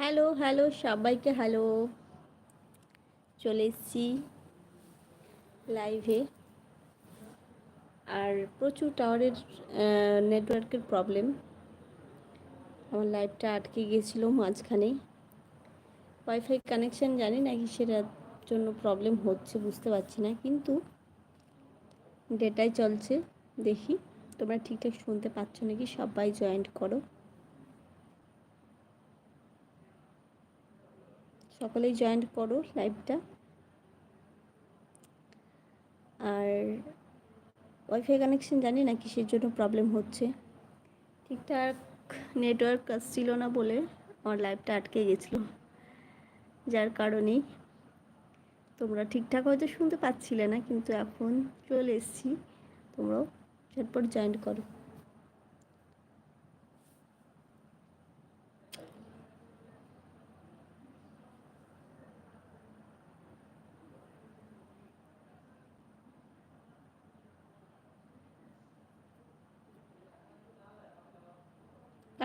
Hello hello, সবাইকে hello. চলে এসেছি লাইভে আর প্রচুর টাওয়ারের নেটওয়ার্কের প্রবলেম আমার লাইভটা আটকে গিয়েছিল মাঝখানে। ওয়াইফাই কানেকশান জানি না সেটার জন্য প্রবলেম হচ্ছে, বুঝতে পারছি না। কিন্তু ডেটাই চলছে, দেখি। তোমরা ঠিকঠাক শুনতে পাচ্ছ নাকি? সবাই জয়েন্ট করো। সকলেই জয়েন্ট করো লাইভটা আর ওয়াইফাই কানেকশন জানি না কিসের জন্য প্রবলেম হচ্ছে। ঠিকঠাক নেটওয়ার্ক ছিল না বলে আমার লাইভটা আটকে গেছিল। যার কারণেই তোমরা ঠিকঠাক হয়তো শুনতে পাচ্ছিলে না, কিন্তু এখন চলে এসেছি। তোমরাও ঝটপট জয়েন্ট করো।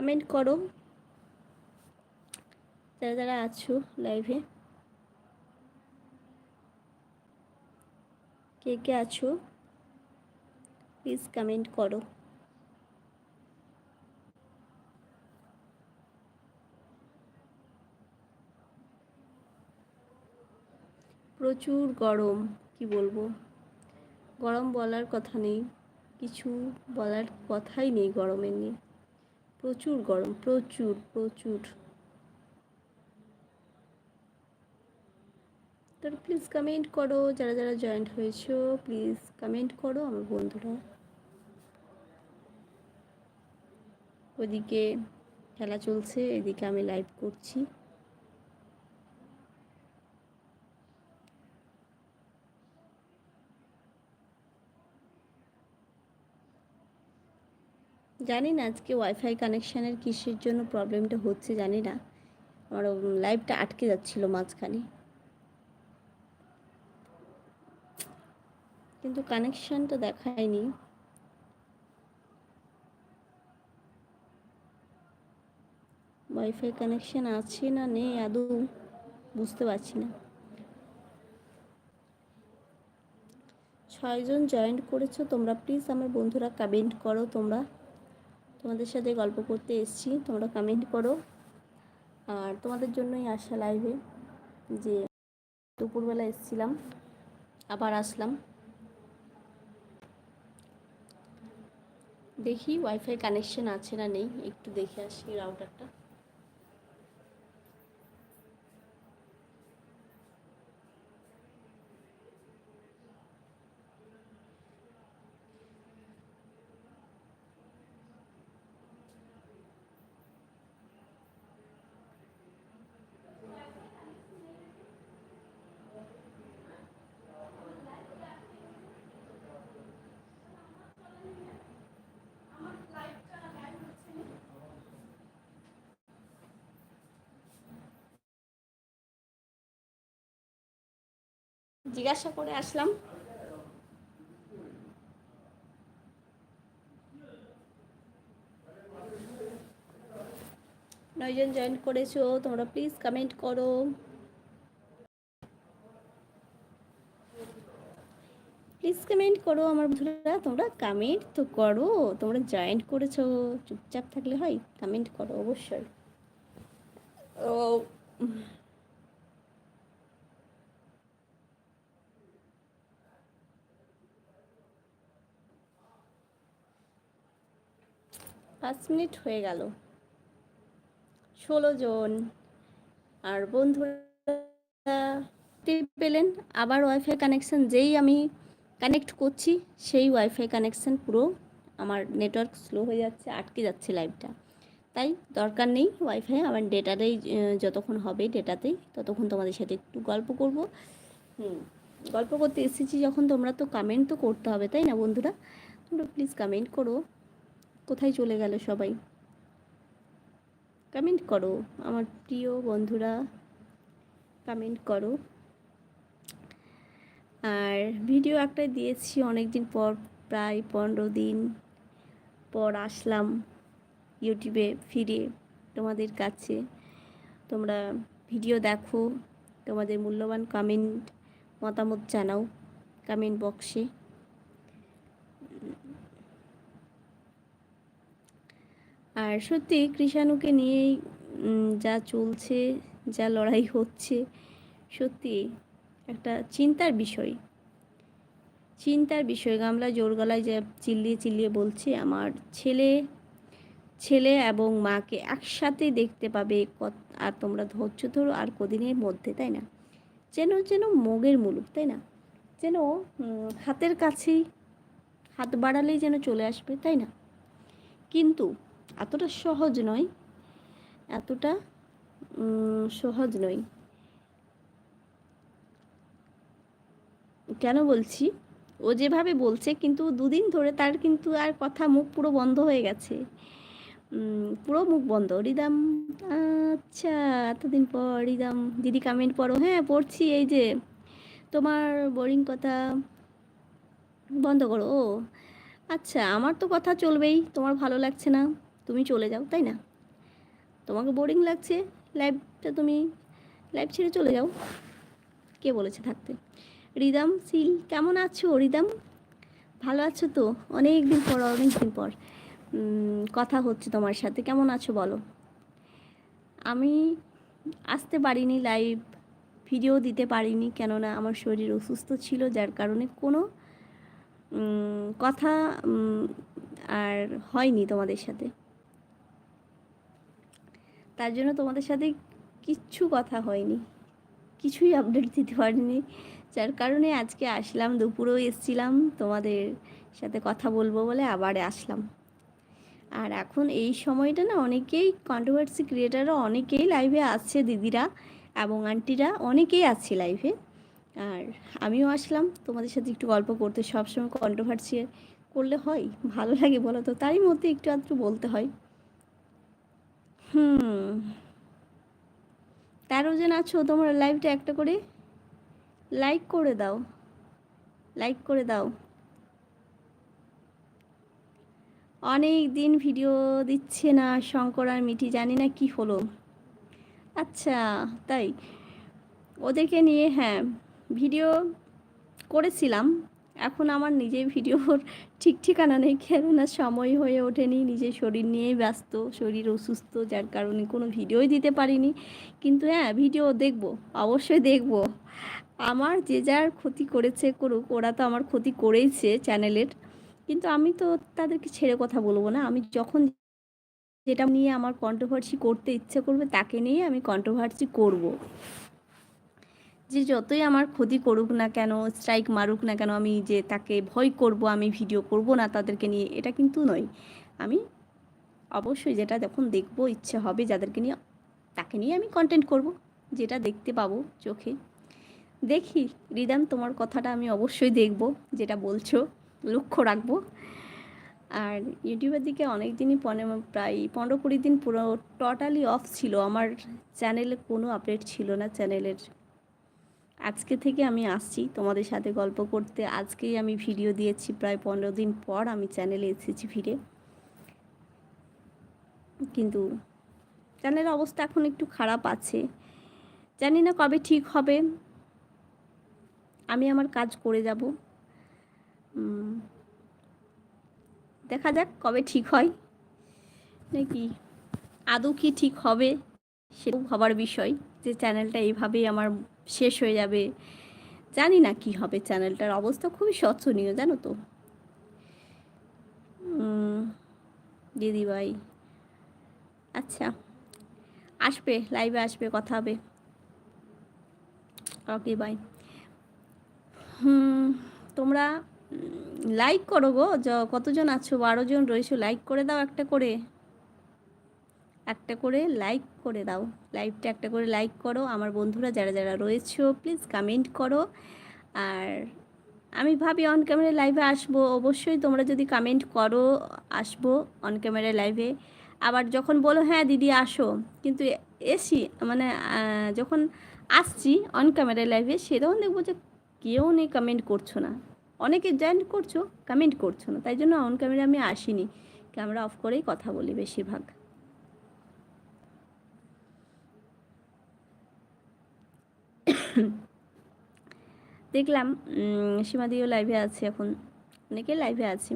কমেন্ট করো। যারা যারা আছো লাইভে কে কে আছো? প্লিজ কমেন্ট করো। প্রচুর গরম, কি বলব? গরম বলার কথা নেই। কিছু বলার কথাই নেই গরমের নিয়ে। প্রচুর গরম, প্রচুর প্রচুর। তার প্লিজ কমেন্ট করো, যারা যারা জয়েন্ট হয়েছো প্লিজ কমেন্ট করো আমার বন্ধুরা। ওদিকে খেলা চলছে, এদিকে আমি লাইভ করছি। জানি না আজকে ওয়াইফাই কানেকশানের কিসের জন্য প্রবলেমটা হচ্ছে, জানি না। আমার লাইভটা আটকে যাচ্ছিল মাঝখানে। কিন্তু কানেকশানটা দেখায়নি। ওয়াইফাই কানেকশান আছে না নেই, আদৌ বুঝতে পারছি না। ছয়জন জয়েন্ট করেছ, তোমরা প্লিজ আমার বন্ধুরা কমেন্ট করো তোমরা। তোমাদের সাথে গল্প করতে এসেছি। তোমরা কমেন্ট করো। আর তোমাদের জন্যই আসা লাইভে যে দুপুরবেলা এসছিলাম, আবার আসলাম। দেখি ওয়াইফাই কানেকশন আছে না নেই, একটু দেখে আসি রাউটারটা জিজ্ঞাসা করে আসলাম। নয়জন জয়েন করেছ, তোমরা প্লিজ কমেন্ট করো। প্লিজ কমেন্ট করো আমার বন্ধুরা, তোমরা কমেন্ট তো করো, তোমরা জয়েন্ট করেছ, চুপচাপ থাকলে হয় কমেন্ট করো অবশ্যই। ও পাঁচ মিনিট হয়ে গেল। ষোলো জন। আর বন্ধুরা পেলেন, আবার ওয়াইফাই কানেকশান যেই আমি কানেক্ট করছি, সেই ওয়াইফাই কানেকশান পুরো আমার নেটওয়ার্ক স্লো হয়ে যাচ্ছে, আটকে যাচ্ছে লাইভটা তাই দরকার নেই ওয়াইফাই আমার ডেটাতেই যতক্ষণ হবে ডেটাতেই ততক্ষণ তোমাদের সাথে একটু গল্প করব। হুম, গল্প করতে এসেছি যখন, তোমরা তো কমেন্ট তো করতে হবে, তাই না বন্ধুরা? তোমরা প্লিজ কমেন্ট করো। কোথায় চলে গেল সবাই? কমেন্ট করো, আমার প্রিয় বন্ধুরা কমেন্ট করো। আর ভিডিও একটা দিয়েছি অনেক দিন পর, প্রায় পনেরো দিন পর আসলাম ইউটিউবে ফিরে তোমাদের কাছে। তোমরা ভিডিও দেখো, তোমাদের মূল্যবান কমেন্ট মতামত জানাও কমেন্ট বক্সে আর সত্যি কৃষাণুকে নিয়েই যা চলছে, যা লড়াই হচ্ছে, সত্যি একটা চিন্তার বিষয়। চিন্তার বিষয়। গামলা জোর গলায় যে চিল্লিয়ে চিল্লিয়ে বলছে, আমার ছেলে ছেলে এবং মাকে একসাথে দেখতে পাবে। আর তোমরা ধৈর্য ধরো, আর কদিনের মধ্যে, তাই না? যেন যেন মগের মুলুক, তাই না? যেন হাতের কাছেই, হাত বাড়ালেই যেন চলে আসবে, তাই না? কিন্তু এতটা সহজ নয়, এতটা সহজ নয়। কেন বলছি? ও যেভাবে বলছে কিন্তু দুদিন ধরে তার কিন্তু আর কথা মুখ পুরো বন্ধ হয়ে গেছে। পুরো মুখ বন্ধ। রিদাম আচ্ছা এতদিন পর রিদাম, দিদি কমেন্ট পড়ো। হ্যাঁ পড়ছি, এই যে তোমার বোরিং কথা বন্ধ করো। ও আচ্ছা আমার তো কথা চলবেই, তোমার ভালো লাগছে না। তুমি চলে যাও, তাই না? তোমাকে বোরিং লাগছে লাইভটা তুমি লাইভ ছেড়ে চলে যাও। কে বলেছে থাকতে? রিদাম, সিল, কেমন আছো রিদাম? ভালো আছো তো? অনেক দিন পর অনেক দিন পর কথা হচ্ছে তোমার সাথে, কেমন আছো বলো? আমি আসতে পারিনি লাইভ ভিডিও দিতে পারিনি, কেননা আমার শরীর অসুস্থ ছিল, যার কারণে কোনো কথা আর হয়নি তোমাদের সাথে। তার জন্য তোমাদের সাথে কিচ্ছু কথা হয়নি। কিছুই আপডেট দিতে পারিনি। যার কারণে আজকে আসলাম, দুপুরেও এসছিলাম, তোমাদের সাথে কথা বলব বলে আবার আসলাম। আর এখন এই সময়টা না অনেকেই কন্ট্রোভার্সি ক্রিয়েটাররা অনেকেই লাইভে আসছে দিদিরা এবং আন্টিরা অনেকেই আসছে লাইভে আর আমিও আসলাম, তোমাদের সাথে একটু গল্প করতে। সবসময় কন্ট্রোভার্সি করলে হয়, ভালো লাগে বলো তো? তারই মধ্যে একটু আধটু বলতে হয়। হুম। তেরো জন আছো তোমরা লাইভটা একটা করে লাইক করে দাও। লাইক করে দাও। অনেক দিন ভিডিও দিচ্ছে না শঙ্কর আর মিঠি, জানি না কি হলো। আচ্ছা তাই। ওদেরকে নিয়ে হ্যাঁ ভিডিও করেছিলাম। এখন আমার নিজের ভিডিওর ঠিক ঠিকানা নেই, কেননা সময় হয়ে ওঠেনি। নিজের শরীর নিয়েই ব্যস্ত, শরীর অসুস্থ, যার কারণে কোনো ভিডিওই দিতে পারিনি। কিন্তু হ্যাঁ ভিডিও দেখব, অবশ্যই দেখব। আমার যে যার ক্ষতি করেছে করুক, ওরা তো আমার ক্ষতি করেইছে চ্যানেলের কিন্তু আমি তো তাদেরকে ছেড়ে কথা বলব না। আমি যখন যেটা নিয়ে আমার কন্ট্রোভার্সি করতে ইচ্ছে করবে, তাকে নিয়ে আমি কন্ট্রোভার্সি করব। যে যতই আমার ক্ষতি করুক না কেন স্ট্রাইক মারুক না কেন, আমি যে তাকে ভয় করব, আমি ভিডিও করব না তাদেরকে নিয়ে, এটা কিন্তু নয়। আমি অবশ্যই যেটা যখন দেখব ইচ্ছে হবে যাদেরকে নিয়ে, তাকে নিয়ে আমি কন্টেন্ট করব, যেটা দেখতে পাবো চোখে। দেখি, রিদাম, তোমার কথাটা আমি অবশ্যই দেখব, যেটা বলছো, লক্ষ্য রাখব। আর ইউটিউবের দিকে অনেক দিনই প্রায় পনেরো কুড়ি দিন পুরো টোটালি অফ ছিল। আমার চ্যানেলে কোনো আপডেট ছিল না চ্যানেলের আজকে থেকে আমি আসছি তোমাদের সাথে গল্প করতে। আজকেই আমি ভিডিও দিয়েছি প্রায় পনেরো দিন পর আমি চ্যানেলে এসেছি ফিরে। কিন্তু চ্যানেলের অবস্থা এখন একটু খারাপ আছে। জানি না কবে ঠিক হবে। আমি আমার কাজ করে যাব। দেখা যাক কবে ঠিক হয়। নাকি আদৌ কি ঠিক হবে সেটাও ভাবার বিষয় যে চ্যানেলটা এইভাবেই আমার শেষ হয়ে যাবে। জানি না কি হবে চ্যানেলটার অবস্থা খুবই শোচনীয়, জানো তো। দিদিভাই। আচ্ছা আসবে লাইভে আসবে, কথা হবে। ওকে বাই হুম, তোমরা লাইক করো গো। কতজন আছো? বারো জন রয়েছো। লাইক করে দাও একটা করে। একটা করে লাইক করে দাও। লাইভটা একটা করে লাইক করো। আমার বন্ধুরা যারা যারা রয়েছো প্লিজ কমেন্ট করো। আর আমি ভাবি অন ক্যামেরা লাইভে আসব। অবশ্যই তোমরা যদি কমেন্ট করো, আসব অন ক্যামেরা লাইভে আবার যখন বলো হ্যাঁ দিদি, আসো। কিন্তু এসি মানে যখন আসছি অন ক্যামেরা লাইভে সে তখন দেখব যে কেউ নেই কমেন্ট করছ না। অনেকে জয়েন করছ কমেন্ট করছ না। তাই জন্য অন ক্যামেরা আমি আসিনি। ক্যামেরা অফ করেই কথা বলি বেশিরভাগ। দেখলাম সীমাদিও লাইভে আছে এখন। অনেকে লাইভে আছে,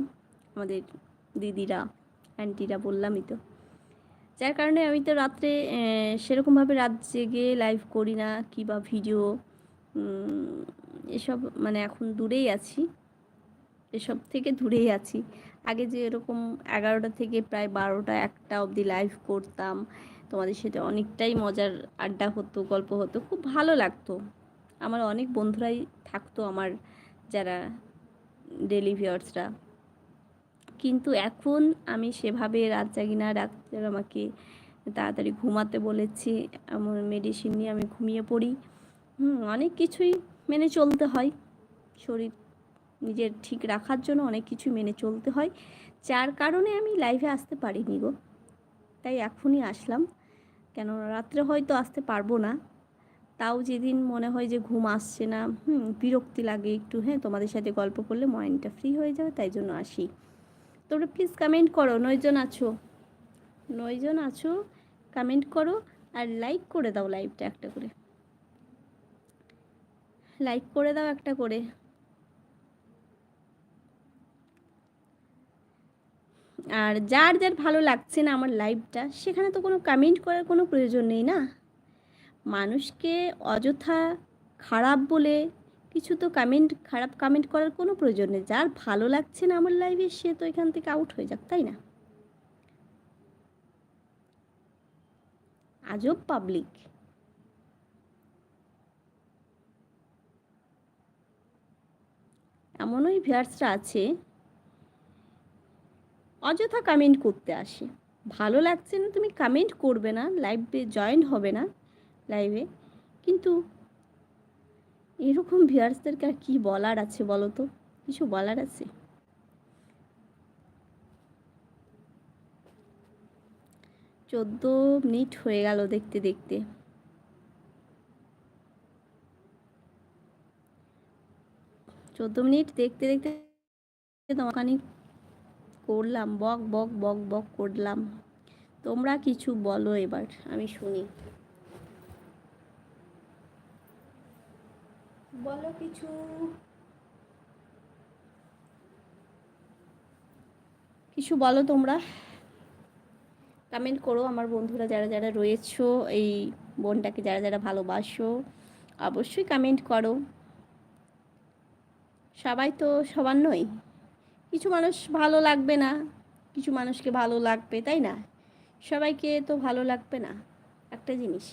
আমাদের দিদিরা অ্যান্টিরা বললামই তো। যার কারণে আমি তো রাত্রে সেরকমভাবে রাত জেগে লাইভ করি না, কি বা ভিডিও এসব মানে এখন দূরেই আছি। এসব থেকে দূরেই আছি। আগে যে এরকম এগারোটা থেকে প্রায় বারোটা, একটা অবধি লাইভ করতাম। তোমাদের সাথে অনেকটাই মজার আড্ডা হতো, গল্প হতো, খুব ভালো লাগতো। আমার অনেক বন্ধুরাই থাকতো আমার যারা ডেলি ভিওর্সরা কিন্তু এখন আমি সেভাবে রাত জাগি না ডাক্তার আমাকে তাড়াতাড়ি ঘুমাতে বলেছি এমন মেডিসিন নিয়ে আমি ঘুমিয়ে পড়ি। হুম, অনেক কিছুই মেনে চলতে হয়। শরীর নিজের ঠিক রাখার জন্য অনেক কিছু মেনে চলতে হয়। যার কারণে আমি লাইভে আসতে পারিনি গো। তাই এখনই আসলাম। কেন? রাত্রে হয়তো আসতে পারব না। তাও যেদিন মনে হয় যে ঘুম আসছে না, হুম, বিরক্তি লাগে একটু হ্যাঁ তোমাদের সাথে গল্প করলে মাইন্ডটা ফ্রি হয়ে যাবে, তাই জন্য আসি। তোমরা প্লিজ কমেন্ট করো, নয়জন আছো। নয়জন আছো কমেন্ট করো আর লাইক করে দাও লাইভটা একটা করে। লাইক করে দাও একটা করে। আর যার যার ভালো লাগছে না আমার লাইভটা সেখানে তো কোনো কমেন্ট করার কোনো প্রয়োজন নেই না? মানুষকে অযথা খারাপ বলে কিছু তো কমেন্ট খারাপ কমেন্ট করার কোনো প্রয়োজন নেই। যার ভালো লাগছে না আমার লাইভে সে তো এখান থেকে আউট হয়ে যাক, তাই না? আজব পাবলিক এমনই ভিয়ার্সরা আছে অযথা কমেন্ট করতে আসে। ভালো লাগছে না তুমি কমেন্ট করবে না লাইভে জয়েন হবে না লাইভে কিন্তু এরকম ভিউয়ার্সদেরকে আর কী বলার আছে বলো তো? কিছু বলার আছে? চোদ্দ মিনিট হয়ে গেল দেখতে দেখতে। চোদ্দ মিনিট দেখতে দেখতে তোমাখানি করলাম, বক বক বক বক করলাম। তোমরা কিছু বলো এবার, আমি শুনি। বলো কিছু। কিছু বলো তোমরা। কমেন্ট করো, আমার বন্ধুরা যারা যারা রয়েছো, এই বোনটাকে যারা যারা ভালোবাসো, অবশ্যই কমেন্ট করো। সবাই তো সবার নই। কিছু মানুষ ভালো লাগবে না, কিছু মানুষকে ভালো লাগবে, তাই না? সবাইকে তো ভালো লাগবে না, একটা জিনিস।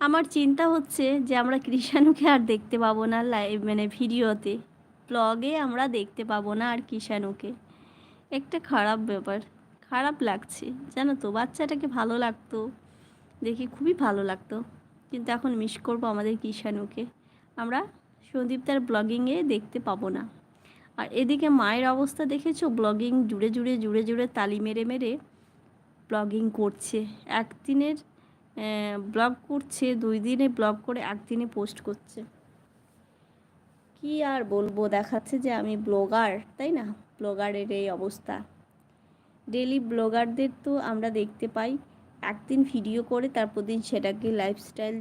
আমার চিন্তা হচ্ছে যে আমরা কৃষাণুকে আর দেখতে পাবো না লাইভ মানে ভিডিওতে ব্লগে আমরা দেখতে পাবো না আর কৃষাণুকে। একটা খারাপ ব্যাপার, খারাপ লাগছে। জানো তো, বাচ্চাটাকে ভালো লাগতো, দেখি খুবই ভালো লাগতো। কিন্তু এখন মিস করব আমাদের কৃষাণুকে। আমরা সন্দীপ তার ব্লগিংয়ে দেখতে পাবো না। আর এদিকে মায়ের অবস্থা দেখেছ? ব্লগিং জুড়ে জুড়ে জুড়ে জুড়ে তালি মেরে মেরে ব্লগিং করছে। একদিনের ব্লগ করছে, দুই দিনে ব্লগ করে একদিনে পোস্ট করছে। কি আর বলব? দেখাচ্ছে যে আমি ব্লগার তাই না? ব্লগারের এই অবস্থা। ডেলি ব্লগারদের তো আমরা দেখতে পাই। একদিন ভিডিও করে, তারপর দিন সেটাকে লাইফস্টাইল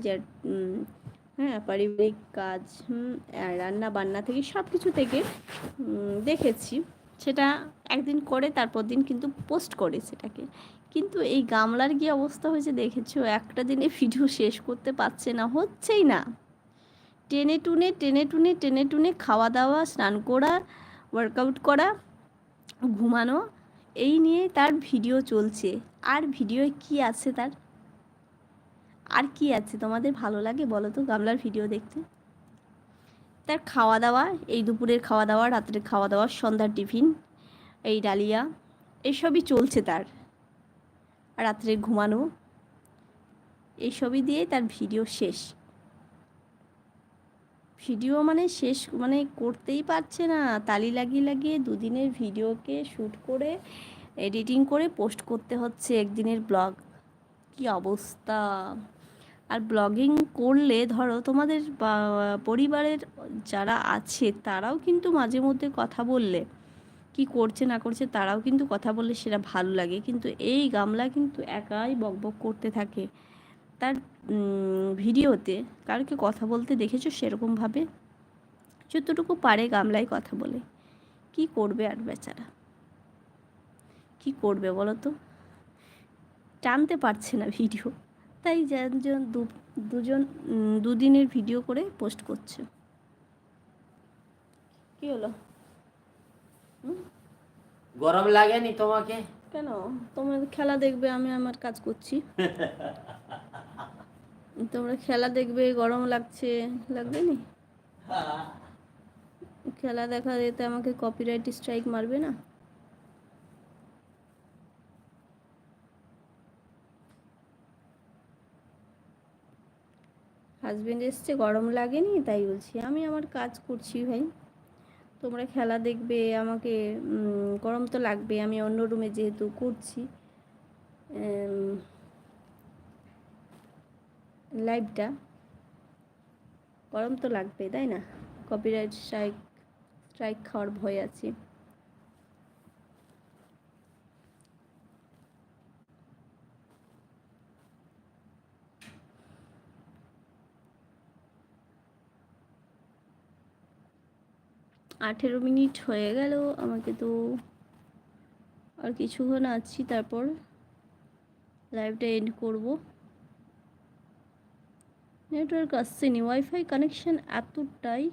হ্যাঁ পারিবারিক কাজ রান্না বান্না থেকে সব কিছু থেকে দেখেছি। সেটা একদিন করে, তারপর দিন কিন্তু পোস্ট করে সেটাকে। কিন্তু এই গামলার কি অবস্থা হয়েছে দেখেছ? একটা দিনে ভিডিও শেষ করতে পারছে না, হচ্ছেই না। টেনে টুনে টেনে টুনে টেনে টুনে খাওয়া দাওয়া, স্নান করা ওয়ার্কআউট করা, ঘুমানো, এই নিয়ে তার ভিডিও চলছে। আর ভিডিও কি আছে তার? আর কি আছে? তোমাদের ভালো লাগে বলো তো গামলার ভিডিও দেখতে? তার খাওয়া দাওয়া এই দুপুরের খাওয়া দাওয়া রাত্রের খাওয়া দাওয়া সন্ধ্যার টিফিন, এই ডালিয়া, এসবই চলছে তার। রাত্রে ঘুমানো এইসবই দিয়ে তার ভিডিও শেষ। ভিডিও মানে শেষ মানে করতেই পারছে না। তালি লাগিয়ে লাগিয়ে দুদিনের ভিডিওকে শ্যুট করে এডিটিং করে পোস্ট করতে হচ্ছে একদিনের ব্লগ কি অবস্থা? আর ব্লগিং করলে ধরো তোমাদের পরিবারের যারা আছে তারাও কিন্তু মাঝে মধ্যে কথা বললে, কি করছে না করছে তারাও কিন্তু কথা বললে সেটা ভালো লাগে। কিন্তু এই গামলা কিন্তু একাই বকবক করতে থাকে। তার ভিডিওতে কারোকে কথা বলতে দেখেছ সেরকমভাবে? যতটুকু পারে গামলায় কথা বলে। কি করবে আর বেচারা? কি করবে বলো তো? টানতে পারছে না ভিডিও। তাই যেজন দু- দুজন দুদিনের ভিডিও করে পোস্ট করছে। কি হলো? গরম লাগেনি তোমাকে? কেন? তোমার খেলা দেখবে আমি আমার কাজ করছি। তোমরা খেলা দেখবে গরম লাগছে লাগবে নি? খেলা দেখা যেতে আমাকে কপিরাইট স্ট্রাইক মারবে না? হাজবেন্ড এসছে, গরম লাগেনি, তাই বলছি, আমি আমার কাজ করছি ভাই। তোমরা খেলা দেখবে, আমাকে গরম তো লাগবে, আমি অন্য রুমে যেহেতু করছি লাইভটা গরম তো লাগবে, তাই না? কপিরাইট স্ট্রাইক স্ট্রাইক খাওয়ার ভয় আছে। আঠেরো মিনিট হয়ে গেল, আমাকে তো আর কিছুক্ষণ আছি, তারপর লাইভটা এন্ড করব। নেটওয়ার্ক আসছে নি ওয়াইফাই কানেকশান এতটাই।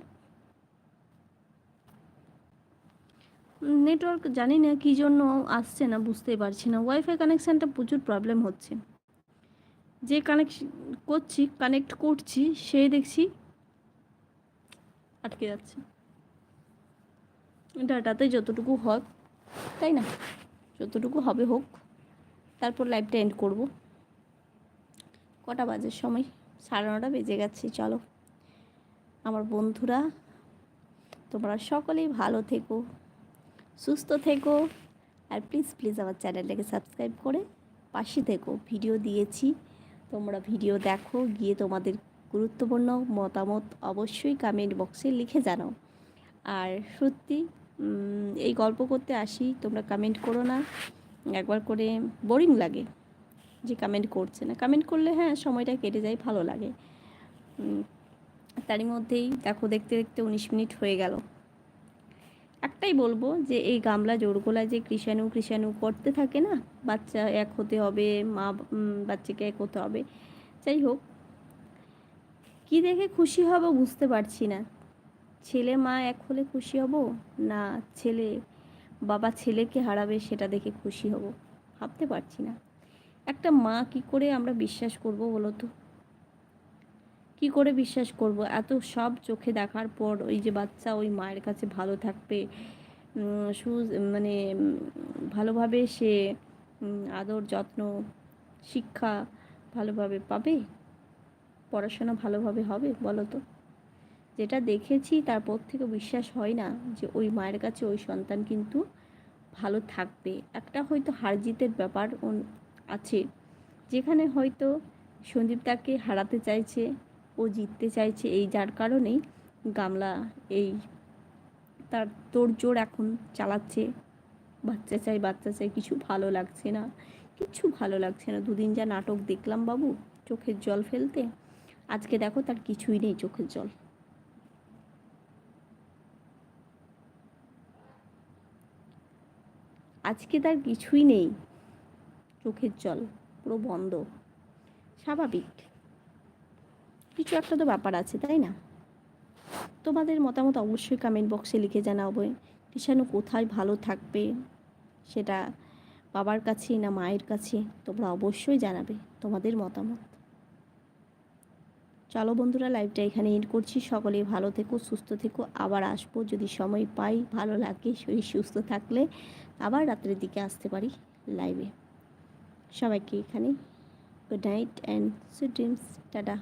নেটওয়ার্ক জানি না কী জন্য আসছে না, বুঝতেই পারছি না। ওয়াইফাই কানেকশানটা প্রচুর প্রবলেম হচ্ছে। যে কানেকশন করছি কানেক্ট করছি, সে দেখছি আটকে যাচ্ছে। ডাটাতে যতটুকু হোক, তাই না? যতটুকু হবে হোক, তারপর লাইভটা এন্ড করব। কটা বাজে সময়? সাড়ে নটা বেজে গেছে, চলো। আমার বন্ধুরা, তোমরা সকলেই ভালো থেকো, সুস্থ থেকো, আর প্লিজ প্লিজ আমার চ্যানেলটাকে সাবস্ক্রাইব করে পাশে থেকো। ভিডিও দিয়েছি, তোমরা ভিডিও দেখো, গিয়ে তোমাদের গুরুত্বপূর্ণ মতামত অবশ্যই কমেন্ট বক্সে লিখে জানাও। আর সত্যি এই গল্প করতে আসি, তোমরা কমেন্ট করো না। একবার করে বোরিং লাগে যে কমেন্ট করছে না। কমেন্ট করলে হ্যাঁ সময়টা কেটে যায়, ভালো লাগে। তারই মধ্যেই দেখো, দেখতে দেখতে উনিশ মিনিট হয়ে গেল। একটাই বলব যে, এই গামলা জোরগোলা যে কৃষাণু কৃষাণু করতে থাকে না, বাচ্চা এক হতে হবে, মা বাচ্চাকে এক হতে হবে, যাই হোক, কি দেখে খুশি হব বুঝতে পারছি না। ছেলে মা এক হলে খুশি হব? না, ছেলে, বাবা ছেলেকে হারাবে সেটা দেখে খুশি হব। ভাবতে পারছি না। একটা মা কি করে আমরা বিশ্বাস করব বলো তো? কি করে বিশ্বাস করব? এত সব চোখে দেখার পর ওই যে বাচ্চা ওই মায়ের কাছে ভালো থাকবে সু মানে ভালোভাবে সে আদর, যত্ন, শিক্ষা ভালোভাবে পাবে? পড়াশোনা ভালোভাবে হবে বলো তো? যেটা দেখেছি তারপর থেকে বিশ্বাস হয় না যে ওই মায়ের কাছে ওই সন্তান কিন্তু ভালো থাকবে। একটা হয়তো হার জিতের ব্যাপার আছে, যেখানে হয়তো সন্দীপ তাকে হারাতে চাইছে, ও জিততে চাইছে এই যার কারণেই গামলা এই তার তোড়জোড় এখন চালাচ্ছে। বাচ্চা চাই বাচ্চা চাই, কিছু ভালো লাগছে না, কিছু ভালো লাগছে না। দুদিন যা নাটক দেখলাম বাবু, চোখের জল ফেলতে। আজকে দেখো তার কিছুই নেই চোখের জল। আজকে তার কিছুই নেই। চোখের জল পুরো বন্ধ। স্বাভাবিক। কিছু একটা তো ব্যাপার আছে, তাই না? তোমাদের মতামত অবশ্যই কমেন্ট বক্সে লিখে জানাবে কৃষাণু কোথায় ভালো থাকবে? সেটা বাবার কাছে না মায়ের কাছে তোমরা অবশ্যই জানাবে তোমাদের মতামত। চলো বন্ধুরা লাইভটা এখানে এন্ড করছি। সকলে ভালো থেকো, সুস্থ থেকো। আবার আসব যদি সময় পাই। ভালো লাগে, শরীর সুস্থ থাকলে আবার রাত্রের দিকে আসতে পারি লাইভে সবাইকে এখানে good night and sweet dreams tata.